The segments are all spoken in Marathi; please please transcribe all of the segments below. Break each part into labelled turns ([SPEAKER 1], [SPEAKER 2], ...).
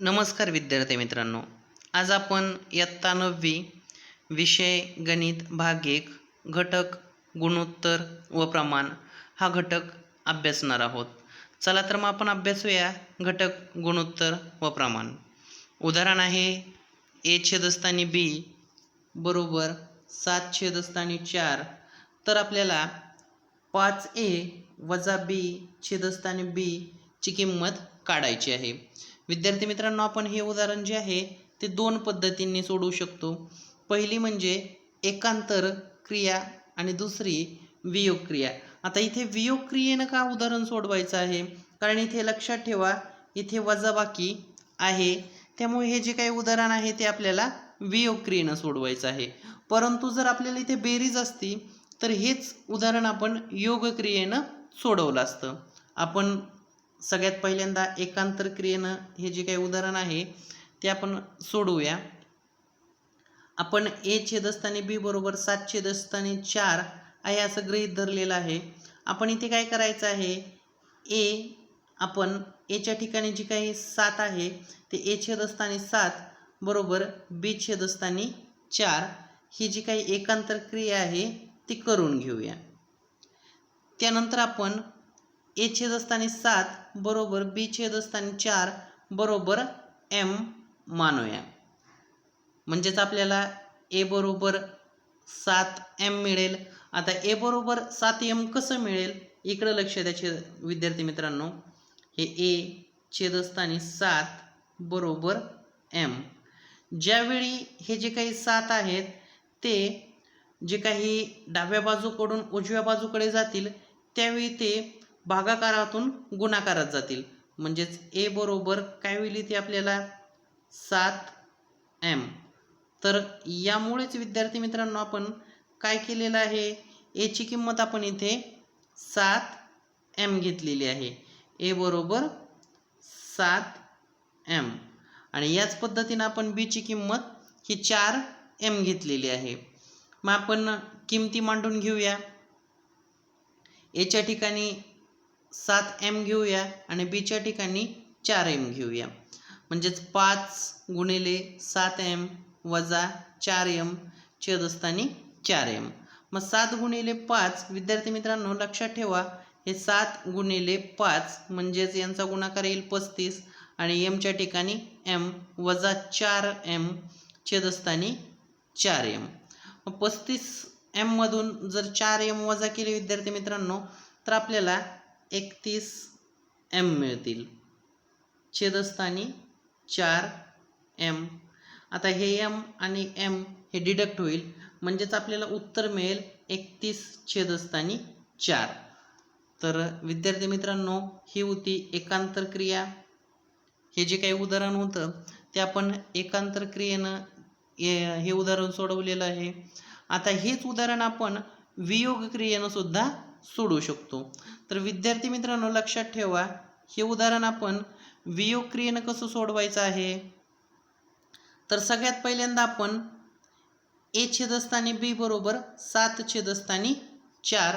[SPEAKER 1] नमस्कार विद्यार्थी मित्रांनो. आज आपण इयत्ता नववी विषय गणित भाग एक घटक गुणोत्तर व प्रमाण हा घटक अभ्यासणार आहोत. चला तर मग आपण अभ्यासूया घटक गुणोत्तर व प्रमाण. उदाहरण आहे ए छेदस्थानी बी बरोबर सात छेदस्थानी चार. तर आपल्याला पाच ए वजा बी छेदस्थानी बी ची किंमत काढायची आहे. विद्यार्थी मित्रांनो आपण हे उदाहरण जे आहे ते दोन पद्धतींनी सोडवू शकतो. पहिली म्हणजे एकांतर क्रिया आणि दुसरी वियोग क्रिया. आता इथे वियोग क्रियेनं का उदाहरण सोडवायचं आहे? कारण इथे लक्षात ठेवा इथे वजाबाकी आहे. त्यामुळे हे जे काही उदाहरण आहे ते आपल्याला वियोग क्रियेनं सोडवायचं आहे. परंतु जर आपल्याला इथे बेरीज असती तर हेच उदाहरण आपण योग क्रियेनं सोडवलं असतं. आपण सगळ्यात पहिल्यांदा एकांतर क्रियेनं हे जे काही उदाहरण आहे ते आपण सोडवूया. आपण ए छेदस्थानी बी बरोबर सात छेदस्थानी चार आहे असं गृहीत धरलेलं आहे. आपण इथे काय करायचं आहे? ए आपण एच्या ठिकाणी जी काही सात आहे ते ए छेदस्थानी सात बरोबर बी छेदस्थानी चार ही जी काही एकांतर क्रिया आहे ती करून घेऊया. त्यानंतर आपण ए छेदस्थानी सात बरोबर बी छेदस्थानी चार बरोबर एम मानूया. म्हणजेच आपल्याला ए बरोबर सात एम मिळेल. आता ए बरोबर सात एम कसं मिळेल? इकडं लक्ष द्या छेद विद्यार्थी मित्रांनो. हे ए छेदस्थानी सात बरोबर एम. ज्यावेळी हे जे काही सात आहेत ते जे काही डाव्या बाजूकडून उजव्या बाजूकडे जातील त्यावेळी ते भागाकारातून गुणाकारात जातील. म्हणजेच ए बरोबर काय होईल इथे आपल्याला? सात एम तर यामुळेच विद्यार्थी मित्रांनो आपण काय केलेलं आहे? एची किंमत आपण इथे सात एम घेतलेली आहे. ए बरोबर सात एम आणि याच पद्धतीनं आपण बीची किंमत ही चार एम घेतलेली आहे. मग आपण किमती मांडून घेऊया. एच्या ठिकाणी सात एम घेऊया आणि बीच्या ठिकाणी चार एम घेऊया. म्हणजेच पाच गुणिले सात एम वजा चार एम छेदस्थानी चार एम मग सात गुणिले पाच विद्यार्थी मित्रांनो लक्षात ठेवा हे सात गुणिले पाच म्हणजेच यांचा गुणाकार येईल पस्तीस आणि एमच्या ठिकाणी एम वजा चार एम छेदस्थानी चार एम मग पस्तीस एममधून जर चार एम वजा केले विद्यार्थी मित्रांनो तर आपल्याला एकतीस एम मिळतील. छेदस्थानी चार एम आता हे एम आणि एम हे डिडक्ट होईल. म्हणजेच आपल्याला उत्तर मिळेल एकतीस छेदस्थानी चार. तर विद्यार्थी मित्रांनो ही होती एकांतर क्रिया. हे जे काही उदाहरण होतं ते आपण एकांतर क्रियेनं हे हे उदाहरण सोडवलेलं आहे. आता हेच उदाहरण आपण वियोग क्रियेनं सुद्धा सोडवू शकतो. तर विद्यार्थी मित्रांनो लक्षात ठेवा हे उदाहरण आपण वियोग क्रियेनं कसं सोडवायचं आहे? तर सगळ्यात पहिल्यांदा आपण ए छेदस्थानी बी बरोबर सात छेदस्थानी चार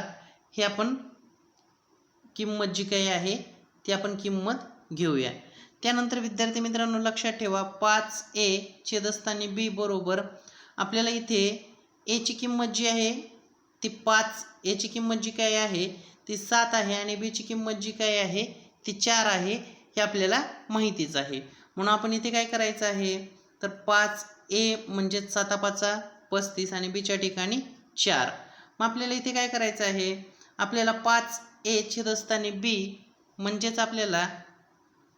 [SPEAKER 1] हे आपण किंमत जी काही आहे ती आपण किंमत घेऊया. त्यानंतर विद्यार्थी मित्रांनो लक्षात ठेवा पाच ए छेदस्थानी बी बरोबर आपल्याला इथे एची किंमत जी आहे ती पाच एची किंमत जी काय आहे ती सात आहे आणि बीची किंमत जी काय आहे ती चार आहे हे आपल्याला माहितीच आहे. म्हणून आपण इथे काय करायचं आहे? तर पाच ए म्हणजेच सातापाचा पस्तीस आणि बीच्या ठिकाणी चार. मग आपल्याला इथे काय करायचं आहे? आपल्याला पाच ए छेदस्थानी बी म्हणजेच आपल्याला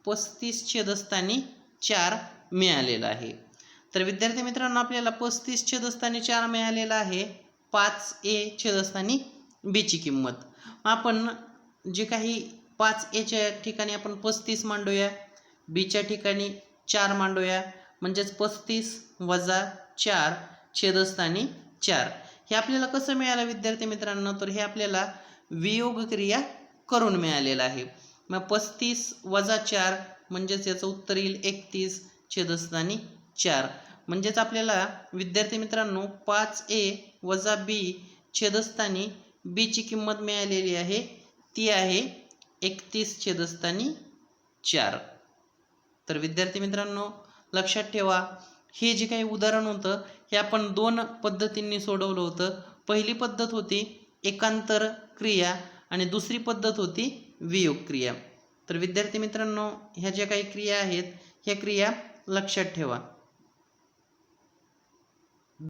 [SPEAKER 1] पस्तीस छेदस्थानी चार मिळालेलं आहे. तर विद्यार्थी मित्रांनो आपल्याला पस्तीस छेदस्थानी चार मिळालेला आहे. पाच ए छेदस्थानी बीची किंमत. आपण जे काही पाच एच्या ठिकाणी आपण पस्तीस मांडूया. बीच्या ठिकाणी चार मांडूया. म्हणजेच पस्तीस वजा चार छेदस्थानी चार. हे आपल्याला कसं मिळालं विद्यार्थी मित्रांनो? तर हे आपल्याला वियोग क्रिया करून मिळालेलं आहे. मग पस्तीस वजा चार म्हणजेच याचं उत्तर येईल एकतीस छेदस्थानी चार. म्हणजेच आपल्याला विद्यार्थी मित्रांनो पाच ए वजा बी छेदस्थानी बीची किंमत मिळालेली आहे. ती आहे एकतीस छेदस्थानी चार. तर विद्यार्थी मित्रांनो लक्षात ठेवा हे जे काही उदाहरण होतं हे आपण दोन पद्धतींनी सोडवलं होतं. पहिली पद्धत होती एकांतर क्रिया आणि दुसरी पद्धत होती वियोग क्रिया. तर विद्यार्थी मित्रांनो ह्या ज्या काही क्रिया आहेत ह्या क्रिया लक्षात ठेवा.